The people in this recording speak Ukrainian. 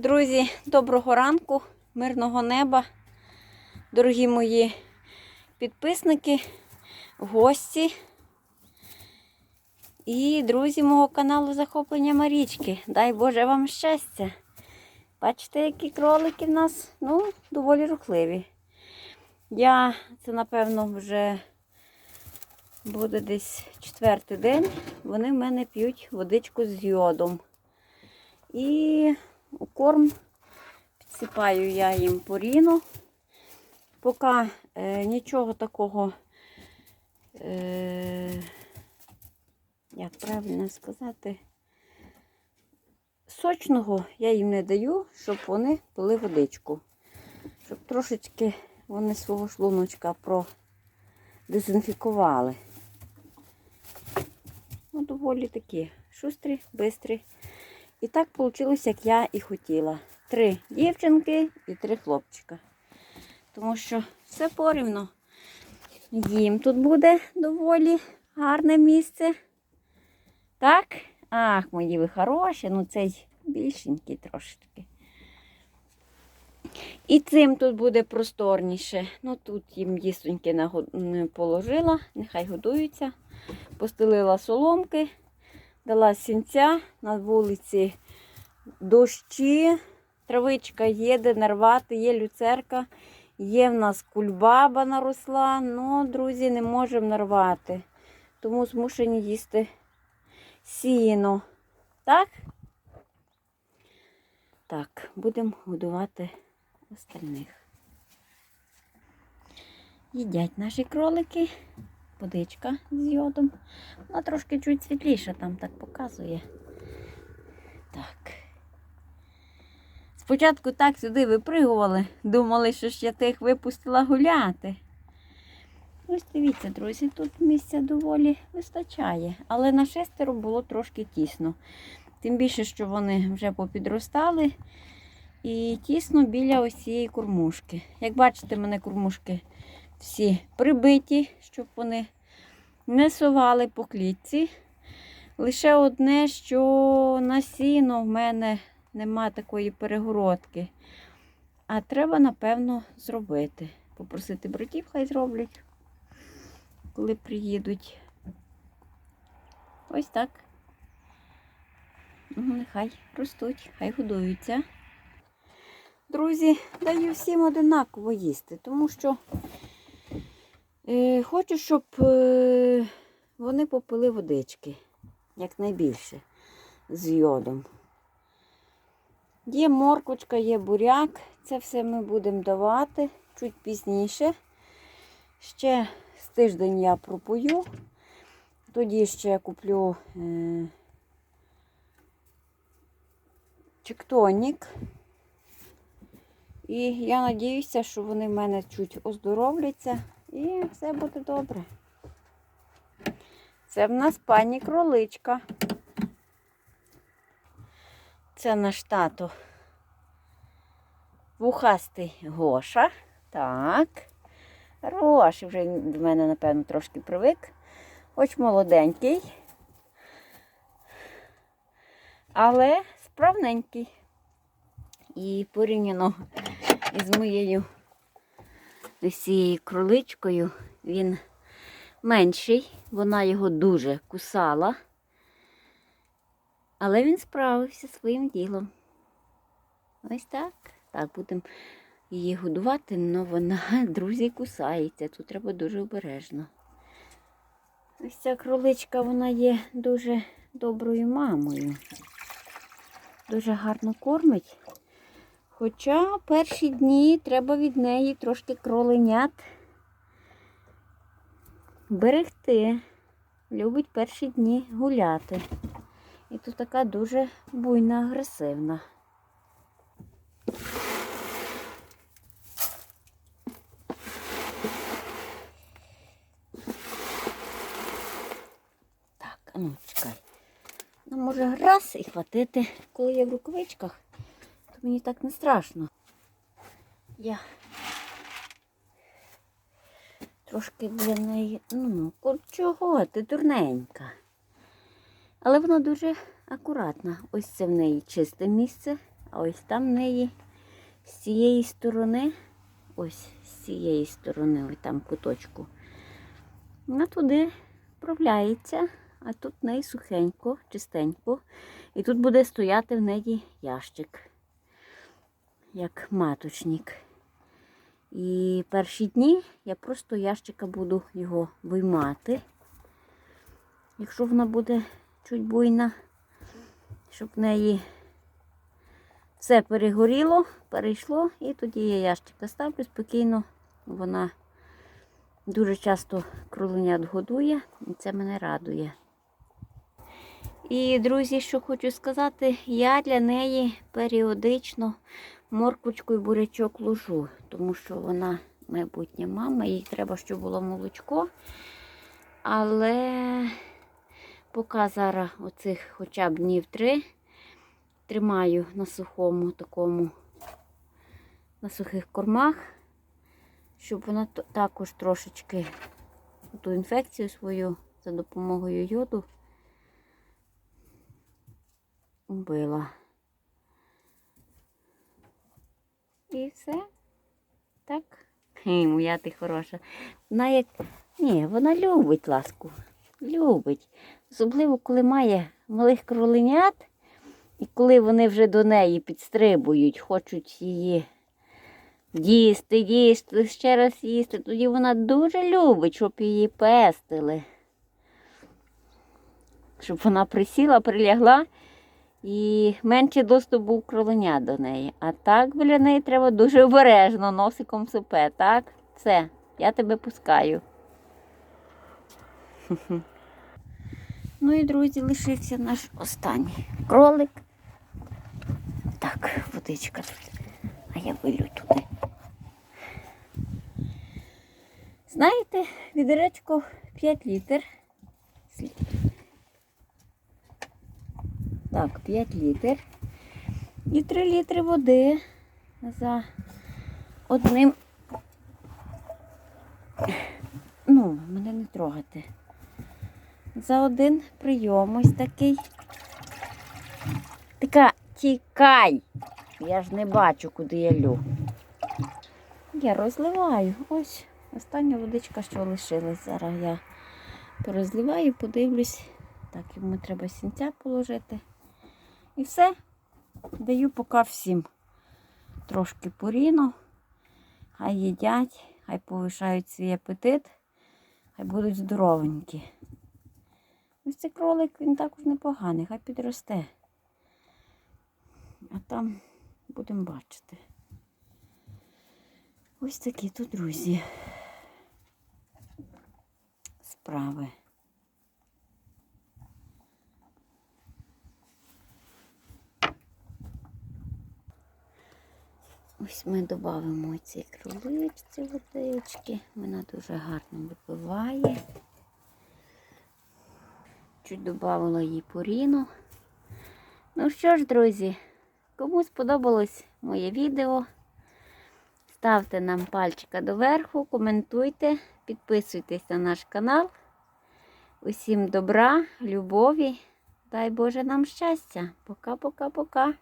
Друзі, доброго ранку, мирного неба, дорогі мої підписники, гості і друзі мого каналу Захоплення Марічки. Дай Боже вам щастя. Бачите, які кролики в нас ну, доволі рухливі. Я це, напевно, вже буде десь четвертий день. Вони в мене п'ють водичку з йодом. І у корм підсипаю я їм поріну. Поки е, нічого такого, е, як правильно сказати, сочного я їм не даю, щоб вони пили водичку. Щоб трошечки вони свого шлуночка продезінфікували. Ну, доволі такі шустрі, бистрі. І так вийшло, як я і хотіла. Три дівчинки і три хлопчика. Тому що все порівно. Їм тут буде доволі гарне місце. Так? Ах, мої ви хороші, ну цей більшенький трошечки. І цим тут буде просторніше. Ну тут їм не положила, нехай годуються. Постелила соломки, дала сінця на вулиці дощі, травичка є, де нарвати, є люцерка, є в нас кульбаба наросла. Ну, друзі, не можемо нарвати. Тому змушені їсти сіно. Так? Так, будемо годувати остальних. Їдять наші кролики. Водичка з йодом. Вона трошки чуть світліша там так показує. Так. Спочатку так сюди випригували, думали, що я тих випустила гуляти. Ось дивіться, друзі, тут місця доволі вистачає, але на шестеро було трошки тісно. Тим більше, що вони вже попідростали і тісно біля ось цієї кормушки. Як бачите, мене кормушки всі прибиті, щоб вони не сували по клітці. Лише одне, що на сіно в мене нема такої перегородки. А треба, напевно, зробити. Попросити братів, хай зроблять, коли приїдуть. Ось так. Ну, Нехай ростуть, хай годуються. Друзі, даю всім одинаково їсти, тому що хочу, щоб е, вони попили водички якнайбільше з йодом. Є морквочка, є буряк. Це все ми будемо давати чуть пізніше. Ще з тиждень я пропою. Тоді ще куплю е, чектонік. І я надіюся, що вони в мене чуть оздоровляться і все буде добре. Це в нас пані кроличка. Це наш тато. Вухастий Гоша. Так. Хороший вже до мене, напевно, трошки привик. Хоч молоденький. Але справненький. І порівняно із моєю ось цією кроличкою він менший. Вона його дуже кусала. Але він справився своїм ділом. Ось так. Так, будемо її годувати, але вона, друзі, кусається. Тут треба дуже обережно. Ось ця кроличка, вона є дуже доброю мамою. Дуже гарно кормить. Хоча перші дні треба від неї трошки кроленят берегти. Любить перші дні гуляти. І тут така дуже буйна, агресивна. Так, а ну чекай. Ну, може раз і хватити, коли я в рукавичках, мені так не страшно. Я трошки для неї, ну, чого ти дурненька. Але вона дуже акуратна. Ось це в неї чисте місце, А ось там в неї з цієї сторони, ось з цієї сторони, ось там куточку. Вона туди вправляється, а тут в неї сухенько, чистенько. І тут буде стояти в неї ящик, як маточник. І перші дні я просто ящика буду його виймати. Якщо вона буде чуть буйна, щоб в неї все перегоріло, перейшло, і тоді я ящика ставлю спокійно. Вона дуже часто кроленят годує, і це мене радує. І, друзі, що хочу сказати, я для неї періодично морквочку і бурячок ложу, тому що вона майбутня мама, їй треба, щоб було молочко. Але поки зараз оцих хоча б днів три тримаю на сухому такому, на сухих кормах, щоб вона також трошечки ту інфекцію свою за допомогою йоду вбила. І все. Так. Хі, моя ти хороша. Вона як. Ні, вона любить ласку. Любить. Особливо, коли має малих кроленят, і коли вони вже до неї підстрибують, хочуть її їсти, їсти, ще раз їсти, тоді вона дуже любить, щоб її пестили. Щоб вона присіла, прилягла і менше доступ був кроленя до неї. А так біля неї треба дуже обережно носиком супе, так? Все, я тебе пускаю. Ну і, друзі, лишився наш останній кролик. Так, водичка тут. А я вилю туди. Знаєте, відеречко 5 літр. Так, 5 літр. І 3 літри води за одним. Ну, мене не трогати. За один прийом ось такий. Така тікай. Я ж не бачу, куди я лю. Я розливаю. Ось остання водичка, що лишилась. Зараз я порозливаю, подивлюсь. Так, йому треба сінця положити. І все. Даю поки всім трошки поріну. Хай їдять, хай повишають свій апетит, хай будуть здоровенькі. Ось цей кролик, він також непоганий, хай підросте. А там будемо бачити. Ось такі тут, друзі. Справи. Ось ми додамо ці кроличці водички. Вона дуже гарно випиває. Чуть додавала їй поріну. Ну що ж, друзі, кому сподобалось моє відео, ставте нам пальчика доверху, коментуйте, підписуйтесь на наш канал. Усім добра, любові. Дай Боже нам щастя. Пока-пока-пока.